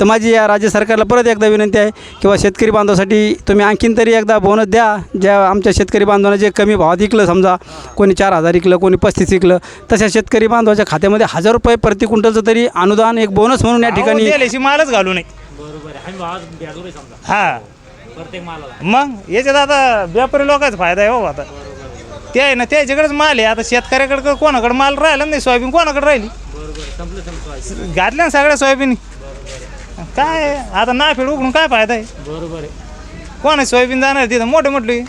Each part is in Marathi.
तर माझी या राज्य सरकारला परत एकदा विनंती आहे किंवा शेतकरी बांधवासाठी तुम्ही आणखीन तरी एकदा बोनस द्या. ज्या आमच्या शेतकरी बांधवांना जे कमी भावात विकलं समजा कोणी चार हजार विकलं कोणी पस्तीस विकलं तशा शेतकरी बांधवाच्या खात्यामध्ये हजार रुपये प्रति क्विंटलचं तरी अनुदान एक बोनस म्हणून या ठिकाणी मालच घालू नये. बरोबर आहे. आम्ही भावात भेटलो पाहिजे समजा. हा. प्रत्येक मालाला. मग याच्यात आता व्यापारी लोकांचा फायदा आहे हो आता. ते आहे ना त्याच्याकडेच माल आहे. आता शेतकऱ्याकडे कोणाकडे माल राहिला नाही सोयाबीन कोणाकडे राहिली? घातल्या ना सगळ्या सोयाबीन. काय आता नाफेड उघडून काय फायदा आहे? बरोबर आहे. कोणा सोयाबीन जाणार तिथं? मोठे मोठे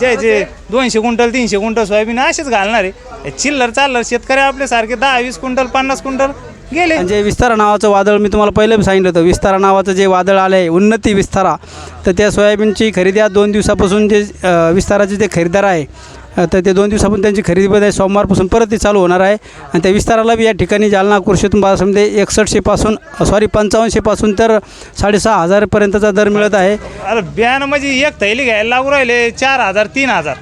जे जे दोनशे क्विंटल तीनशे क्विंटल सोयाबीन असेच घालणार आहे. चिल्लर चाललं शेतकरी आपल्यासारखे दहा वीस क्विंटल पन्नास क्विंटल गेले. आणि जे विस्तारा नावाचं वादळ मी तुम्हाला पहिलं बी सांगितलं होतं विस्तारा नावाचं जे वादळ आलं आहे उन्नती विस्तारा तर त्या सोयाबीनची खरेदी आज दोन दिवसापासून जे अ, विस्ताराचे जे खरेदीदार आहे तर ते दोन दिवसापासून त्यांची खरेदी बंद आहे. सोमवारपासून परत ती चालू होणार आहे. आणि त्या विस्ताराला बी या ठिकाणी जालना कृषी उत्पन्न बाजार समिती एकसष्टशेपासून सॉरी पंचावन्नशेपासून तर साडेसहा हजारपर्यंतचा दर मिळत आहे. अरे बियाणं म्हणजे एक थैली घ्यायला लागू राहिले चार हजार तीन हजार.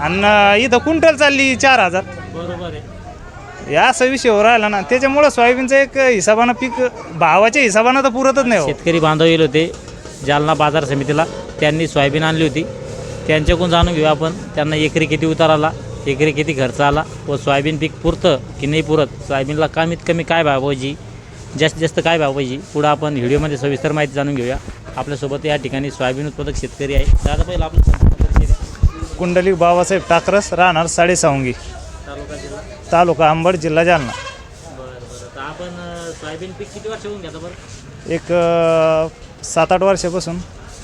आणि इथं क्विंटल चालली चार हजार. बरोबर आहे. या असा विषय हो राहिला ना. त्याच्यामुळं सोयाबीनचं एक हिसाबानं पीक भावाच्या हिसाबानं तर पुरतच नाही हो. शेतकरी बांधव येईल होते. जालना बाजार समितीला त्यांनी सोयाबीन आणली होती. त्यांच्याकडून जाणून घेऊया आपण. त्यांना एकरी किती उतार आला एकरी किती खर्च आला व सोयाबीन पीक पुरतं की नाही पुरत सोयाबीनला कमीत कमी काय भाव पाहिजे जास्तीत जास्त काय भाव पाहिजे पुढं आपण व्हिडिओमध्ये सविस्तर माहिती जाणून घेऊया. आपल्यासोबत या ठिकाणी सोयाबीन उत्पादक शेतकरी आहे. दादा पहिलं आपलं द्या. कुंडलिक बाबासाहेब टाकरस राहणार साडेसावंगी तालुका जिल्हा? तालुका अंबड जिल्हा जालना. बरं बरं. तर आपण सोयाबीन पीक किती वर्ष होऊन घेता बरं? एक सात आठ वर्षापासून बरं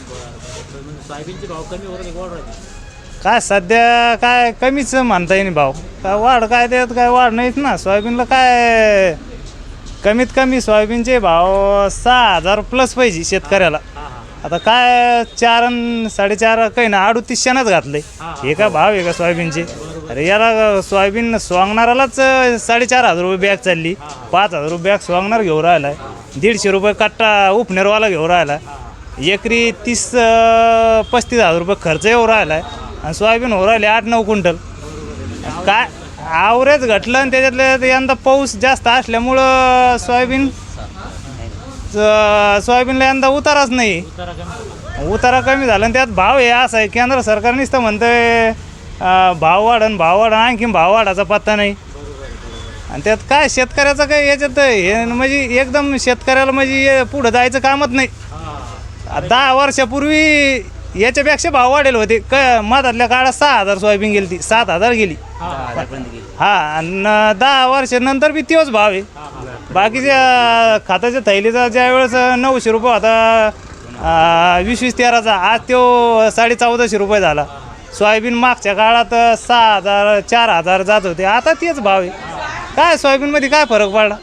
बरं तर म्हणजे सोयाबीनचे भाव कमी होत की वाढ राहते काय सध्या काय कमीच म्हणता येईल भाव. काय वाढ काय त्यात काय वाढ नाहीत ना. सोयाबीनला काय कमीत कमी सोयाबीनचे भाव सहा हजार प्लस पाहिजे शेतकऱ्याला. हां हां आता काय चार अन साडेचार काही ना अडुतीसशेनंच घातलंय हे का भाव आहे का सोयाबीनचे अरे याला सोयाबीन सोंगणारालाच साडेचार हजार रुपये बॅग चालली. पाच हजार रुपये बॅग सोंगणार घेऊन राहिलाय. दीडशे रुपये कट्टा उपनेरवाला घेऊन राहिला एकरी तीस अं, पस्तीस हजार रुपये खर्च येऊ आहे आणि सोयाबीन होऊ राहिले आठ नऊ क्विंटल. काय आवरेज घटलं आणि त्याच्यातले यंदा पाऊस जास्त असल्यामुळं सोयाबीन स- सोयाबीनला यंदा उताराच नाही. उतारा कमी उतारा कमी झाला आणि त्यात भाव हे असा आहे केंद्र सरकार नुसतं म्हणतंय अं, भाव वाढन भाव वाढन आणखीन भाव वाढायचा पत्ता नाही. आणि त्यात काय शेतकऱ्याचं काय याच्यात हे म्हणजे एकदम शेतकऱ्याला म्हणजे हे पुढं जायचं कामच नाही. दहा वर्षापूर्वी याच्यापेक्षा भाव वाढेल होते. क मधातल्या काळात सहा हजार सोयाबीन गेली ती सात हजार गेली. हा आणि दहा वर्षानंतर बी तोच भाव आहे. बाकीच्या खात्याच्या थैलीचा ज्या वेळेस नऊशे रुपये होता वीस वीस तेराचा आज तो साडे चौदाशे रुपये झाला. सोयाबीन मागच्या काळात सहा हजार चार हजार जात होते. आता तेच भाव आहे. काय सोयाबीनमध्ये काय फरक पडला?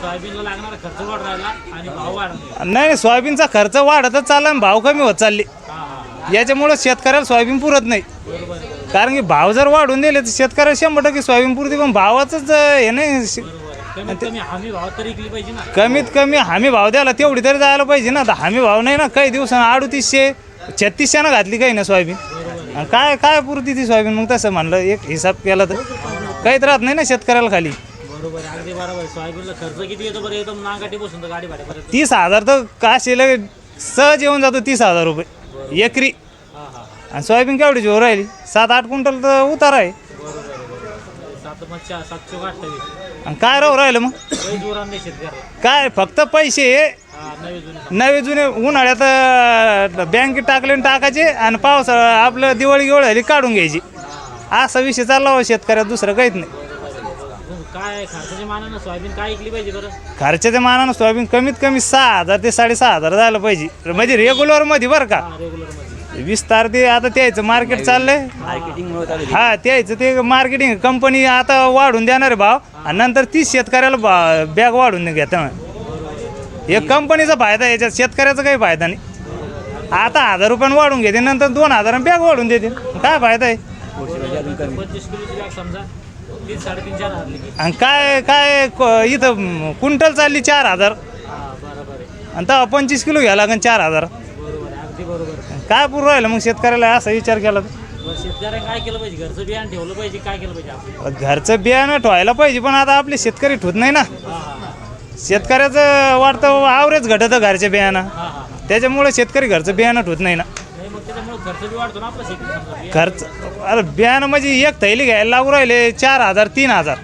सोयाबीनला लागणारा खर्च वाढ राहिला आणि भाव वाढ नाही नाही, सोयाबीनचा खर्च वाढतच चालला आणि भाव कमी होत चालले. याच्यामुळं शेतकऱ्याला सोयाबीन पुरत नाही. कारण की भाव जर वाढून दिले तर शेतकऱ्याला शंभर टक्के सोयाबीन पुरते पण भावाचंच हे नाही. श- कमीत कमी हमी भाव तरी विकली पाहिजे ना. कमीत कमी हमी भाव द्यायला तेवढी तरी जायला पाहिजे ना. आता हमी भाव नाही ना काही दिवसानं अडतीसशे छत्तीसशेनं घातली काही ना सोयाबीन. आणि काय काय पुरती ती सोयाबीन? मग तसं म्हणलं एक हिसाब केला तर. काहीच राहत नाही ना शेतकऱ्याला खाली. बरोबर आहे. अगदी बरोबर आहे. सोयाबीनला खर्च किती येतो बरं? एकदम नागाटी बसून तर गाडी भाड्यापर्यंत तीस हजार तर काशीला सहज येऊन जातो तीस हजार रुपये. एकरी. हां हां आणि सोयाबीन केवढी जोर राहिली? सात आठ क्विंटल तर उतार आहे. सात मग चार सातशे अठ्ठावीस. आणि काय राहू राहिलं मग? काही जोरान नाही शेतकऱ्याला काय फक्त पैसे? हा नवे जुने. नवे जुने उन्हाळ्यात अं, बँकेत टाकले आणि टाकायचे आणि पावसाळा आपलं दिवाळी गिवळ झाली काढून घ्यायची. असा विषय चालला हो शेतकऱ्यात दुसरं काहीच नाही. काय खर्चाच्या मानानं सोयाबीन काय विकली पाहिजे बरं? खर्चाच्या मानानं सोयाबीन कमीत कमी सहा हजार ते साडेसहा हजार झालं पाहिजे. म्हणजे रेग्युलरमध्ये बरं का? हा रेग्युलरमध्ये. विस्तार ते आता त्याचं मार्केट चाललंय. हा त्याचं ते मार्केटिंग कंपनी आता वाढून देणार आहे भाव. आणि नंतर तीच शेतकऱ्याला बॅग वाढून घेता एक कंपनीचा फायदा आहे याच्यात शेतकऱ्याचा काही फायदा नाही. आता हजार रुपयानं वाढून घेते नंतर दोन हजारानं बॅग वाढून देते. काय फायदा आहे? पंचवीस किलोची बॅग समजा. साडेतीन चार हजार लिखी. आणि काय काय क- इथं क्विंटल चालली चार हजार. हा बरोबर आहे. आणि तेव्हा पंचवीस किलो घ्यावं लागेल चार हजार. बरोबर आहे अगदी बरोबर आहे. काय पुरं राहिलं मग शेतकऱ्याला असा विचार केला तर? बरं शेतकऱ्याने काय केलं पाहिजे? घरचं बियाण ठेवलं पाहिजे काय केलं पाहिजे आपण घरचं बियाणं ठेवायला पाहिजे पण आता आपले शेतकरी ठेवत नाही ना. हा हा शेतकऱ्याचं वाटतं आवरेज घटतं घरच्या बियाणं. त्याच्यामुळे शेतकरी घरचं बियाणं होत नाही ना. खर्च बी वाढतो ना आपला शेतीत समजा. खर्च अरे बियाणं म्हणजे एक थैली घ्यायला लागू राहिले चार हजार तीन हजार.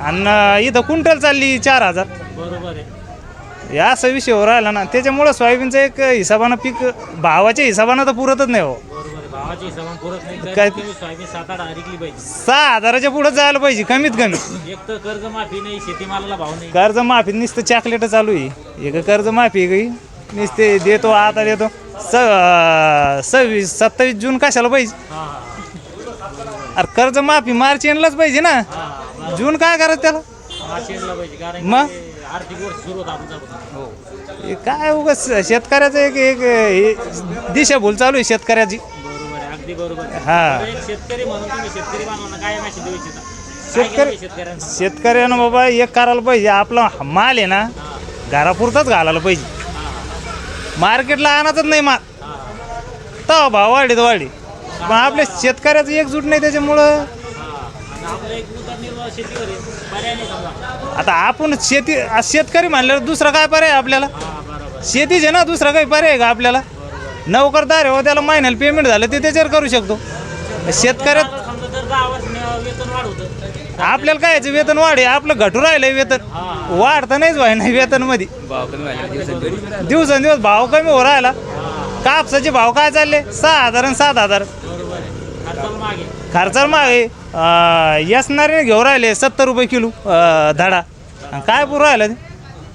आणि इथं कुंटल चालली चार हजार. बरोबर आहे. या असा विषय हो राहिला ना. त्याच्यामुळं सोयाबीनचं एक हिसाबानं पीक भावाच्या हिसाबानं तर पुरतच नाही हो. बरोबर आहे. भावाची हिशोबाने पुरत नाही. काय- सोयाबीन सात आठ पाहिजे. सहा हजाराच्या पुढे जायला पाहिजे कमीत कमी. एक तर कर्ज माफी नाही शेतीमालाला भाव नाही. कर्ज माफी नुसतं चॉकलेट चालू आहे. एक कर्ज माफी नुसते देतो आता देतो. स सव्वीस सत्तावीस जून कशाला पाहिजे? अरे कर्ज माफी मार्च एंडलाच पाहिजे ना. जून काय करत त्याला? मग? हे काय उगाच शेतकऱ्याचं एक एक हे दिशाभूल चालू आहे शेतकऱ्याची. हा. शेतकरी शेतकऱ्यानं? बाबा एक करायला पाहिजे आपला माल आहे ना घरापुरताच घालायला पाहिजे. मार्केटला आणायचंच नाही माल तर भाव वाढीत वाढी. पण आपल्या शेतकऱ्याचं एकजूट नाही त्याच्यामुळं. आता आपण शेती आज शेतकरी म्हणल्यावर दुसरा काय पर्याय आपल्याला? हा शेतीच आहे ना दुसरा काही पर्याय का आपल्याला? नोकरदार हो त्याला महिन्याला पेमेंट झालं ते त्याच्यावर करू शकतो. शेतकऱ्यात दहा वर्ष वेतन आपल्याला काय याचं वेतन वाढे? आपलं घटू राहिलंय वेतन. वाढतं नाहीच व्हाय नाही वेतनमध्ये दिवसेंदिवस. भाव कमी हो राहिला. कापसाचे भाव काय चालले? सहा हजार आणि सात हजार. बरोबर आहे. खर्चाला मागे. खर्चाला मागे. यसणारे घेऊ राहिले सत्तर रुपये किलो अं, धडा. आणि काय पुरं राहिलं ते?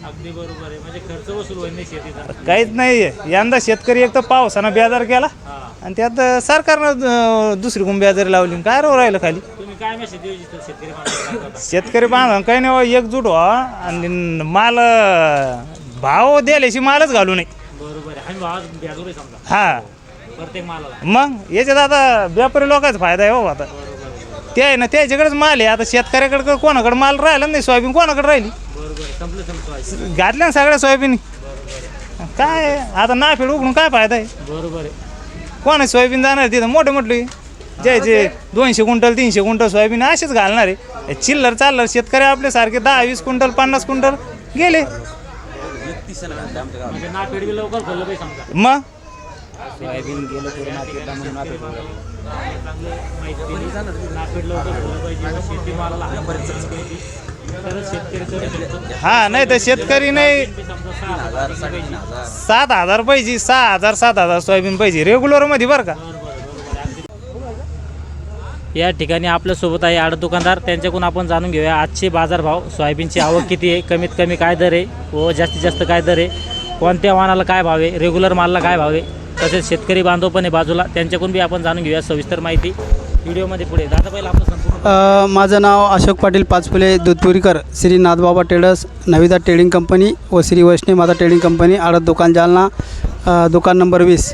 अगदी बरोबर आहे. म्हणजे खर्च वसूल होईल नाही शेतीचा. काहीच नाही यंदा शेतकरी एक तर पावसानं बेजार केला हा. आणि त्यात सरकारनं अं, दुसरी कोण बेजारी लावली काय रो राहिलं खाली? तुम्ही काय मेसेज देऊ इच्छिता शेतकरी बांधव काही नाही हो, एकजूट व्हा आणि माल अं, भाव द्यायल्याशी मालच घालू नये. बरोबर आहे. आणि भाव व्याजूर आहे समजा. हा. प्रत्येक मालाला. मग याच्यात आता व्यापारी लोकांचा फायदा आहे हो आता. ते आहे ना त्याच्याकडेच माल आहे. आता शेतकऱ्याकडे कोणाकडे माल राहिला नाही सोयाबीन कोणाकडे राहिली? घातल्या ना सगळ्या सोयाबीन. काय? आता नाफेड उघडून काय फायदा आहे? बरोबर आहे. कोण आहे सोयाबीन जाणार तिथं? मोठे मोठे. ज्याचे दोनशे क्विंटल तीनशे क्विंटल सोयाबीन असेच घालणार. आहे चिल्लर चाललर शेतकरी आपले सारखे दहा वीस क्विंटल पन्नास क्विंटल गेले. म्हणजे नाफेड बी लवकर खोललं पाहिजे समजा. मग? लवकर खोललं पाहिजे. शेतीमालाला दिली हा नाही तर शेतकरी नाही. सात हजार पाहिजे सहा हजार सात हजार सोयाबीन पाहिजे रेग्युलरमध्ये बरं का? या ठिकाणी आपल्यासोबत आहे आड दुकानदार. त्यांच्याकडून आपण जाणून घेऊया आजचे बाजारभाव. सोयाबीनची आवक किती आहे? कमीत कमी काय दर आहे? व जास्तीत जास्त काय दर आहे? कोणत्या वाहनाला काय भाव आहे? रेग्युलर मालला काय भाव आहे? तसेच शेतकरी बांधव पण आहे बाजूला. त्यांच्याकडून बी आपण जाणून घेऊया सविस्तर माहिती. व्हिडिओमध्ये पुढे. दादा पहिला आपलं संपूर्ण अ, माझं नाव अशोक पाटील पाचपुले दूधपुरीकर. श्री नाथबाबा ट्रेडर्स नविदा ट्रेडिंग कंपनी व श्री वैष्णवी माता ट्रेडिंग कंपनी आडत दुकान जालना. अ, दुकान नंबर वीस.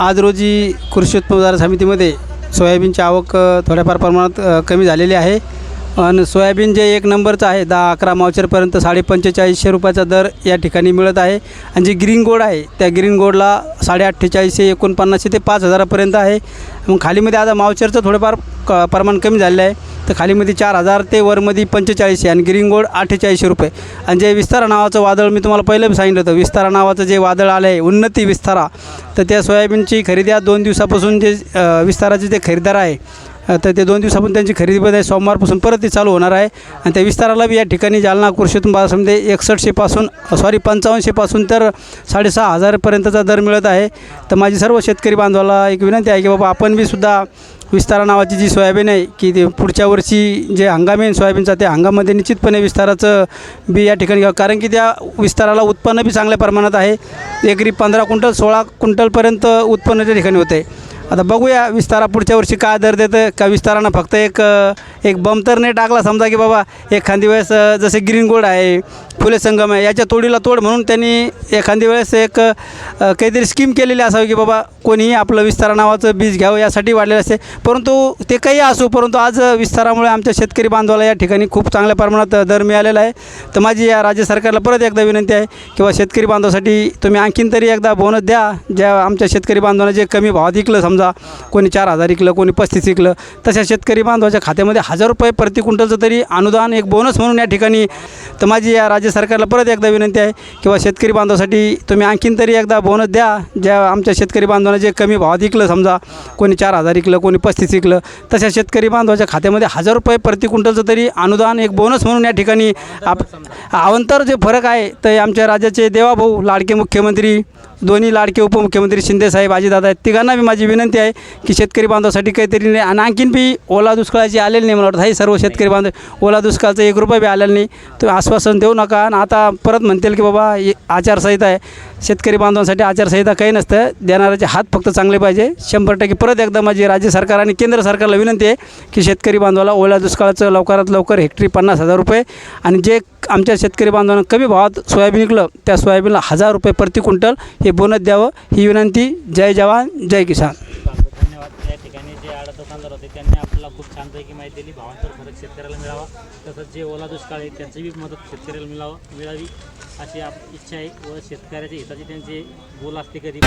आज रोजी कृषी उत्पन्न बाजार समितीमध्ये सोयाबीनची आवक अ, थोड्याफार प्रमाणात अ, कमी झालेली आहे. आणि सोयाबीन जे एक नंबरचं आहे दहा अकरा मावचरपर्यंत साडे पंचेचाळीसशे रुपयाचा दर या ठिकाणी मिळत आहे. आणि जे ग्रीन गोड आहे त्या ग्रीन गोडला साडे अठ्ठेचाळीसशे एकोणपन्नासशे ते पाच हजारापर्यंत आहे. मग खालीमध्ये आता मावचरचं थोडंफार क प्रमाण कमी झालेलं आहे. तर खालीमध्ये चार हजार ते वरमध्ये पंचेचाळीसशे आणि ग्रीन गोड अठ्ठेचाळीसशे रुपये. आणि जे विस्तारा नावाचं वादळ मी तुम्हाला पहिलं सांगितलं होतं. विस्तारा नावाचं जे वादळ आलं आहे उन्नती विस्तारा तर त्या सोयाबीनची खरेदी आज दोन दिवसापासून जे विस्ताराचे जे खरेदीदार आहे तर ते दोन दिवसापासून त्यांची खरेदी बंद आहे. सोमवारपासून परत ते चालू होणार आहे. आणि त्या विस्ताराला बी या ठिकाणी जालना कृषीतून बाजार समिती एकसष्टशेपासून सॉरी पंचावन्नशेपासून तर साडेसहा हजारपर्यंतचा दर मिळत आहे. तर माझी सर्व शेतकरी बांधवाला एक विनंती आहे की बाबा आपण बी सुद्धा विस्तारा नावाची जी सोयाबीन आहे की ते पुढच्या वर्षी जे हंगाम आहे सोयाबीनचा त्या हंगामामध्ये निश्चितपणे विस्ताराचं बी या ठिकाणी घ्यावं कारण की त्या विस्ताराला उत्पन्न बी चांगल्या प्रमाणात आहे. एकरी पंधरा क्विंटल सोळा क्विंटलपर्यंत उत्पन्न त्या ठिकाणी होते. आता बघूया विस्तारा पुढच्या वर्षी काय दर देतं का विस्तारानं फक्त एक एक बम तर नाही टाकला समजा की बाबा एखादी वेळेस जसे ग्रीन गोल्ड आहे फुले संगम आहे याच्या तोडीला तोड म्हणून त्यांनी एखादी वेळेस एक काहीतरी स्कीम केलेली असावी की बाबा कोणीही आपलं विस्तारा नावाचं बीज घ्यावं यासाठी वाढलेलं असते. परंतु ते काही असो परंतु आज विस्तारामुळे आमच्या शेतकरी बांधवाला या ठिकाणी खूप चांगल्या प्रमाणात दर मिळालेला आहे. तर माझी या राज्य सरकारला परत एकदा विनंती आहे किंवा शेतकरी बांधवासाठी तुम्ही आणखीन तरी एकदा बोनस द्या. ज्या आमच्या शेतकरी बांधवांना जे कमी भावात विकलं समजा कोणी चार हजार विकलं कोणी पस्तीस विकलं तशा शेतकरी बांधवाच्या खात्यामध्ये हजार रुपये प्रति क्विंटलचं तरी अनुदान एक बोनस म्हणून या ठिकाणी तर माझी या राज्य सरकारला परत एकदा विनंती आहे किंवा शेतकरी बांधवासाठी तुम्ही आणखीन तरी एकदा बोनस द्या. ज्या आमच्या शेतकरी बांधवांना जे कमी भावात विकलं समजा कोणी चार हजार विकलं कोणी पस्तीस विकलं तशा शेतकरी बांधवाच्या खात्यामध्ये हजार रुपये प्रति क्विंटलचं तरी अनुदान एक बोनस म्हणून या ठिकाणी आप अवंतर जे फरक आहे ते आमच्या राज्याचे देवाभाऊ लाडके मुख्यमंत्री दोन्ही लाडके उपमुख्यमंत्री शिंदेसाहेब अजितदादा आहेत. तिघांना बी माझी विनंती आहे की शेतकरी बांधवासाठी काहीतरी नाही. आणि आणखीन बी ओला दुष्काळाची आलेली नाही मला वाटतं. हे सर्व शेतकरी बांधव ओला दुष्काळचं एक रुपये बी आलेलं नाही. तुम्ही आश्वासन देऊ नका. आणि आता परत म्हणतील की बाबा हे आचारसंहिता आहे. शेतकरी बांधवांसाठी आचारसंहिता काही नसतं. देणाऱ्याचे हात फक्त चांगले पाहिजे. शंभर टक्के परत एकदा माझी राज्य सरकार आणि केंद्र सरकारला विनंती आहे की शेतकरी बांधवाला ओल्या दुष्काळाचं लवकरात लवकर हेक्टरी पन्नास हजार रुपये. आणि जे आमच्या शेतकरी बांधवांना कमी भावात सोयाबीन विकलं त्या सोयाबीनला हजार रुपये प्रति क्विंटल हे बोनस द्यावं ही विनंती. जय जवान जय किसान. धन्यवाद. या ठिकाणी जे आडत दुकानदार होते त्यांनी आपल्याला खूप छानपैकी माहिती दिली. भावांतर फरक शेतकऱ्याला मिळावा तसंच जे ओला दुष्काळ आहे त्यांची बी मदत शेतकऱ्याला मिळावं मिळावी अशी आप इच्छा आहे. व शेतकऱ्याच्या हिताची त्यांची बोल असते कधी.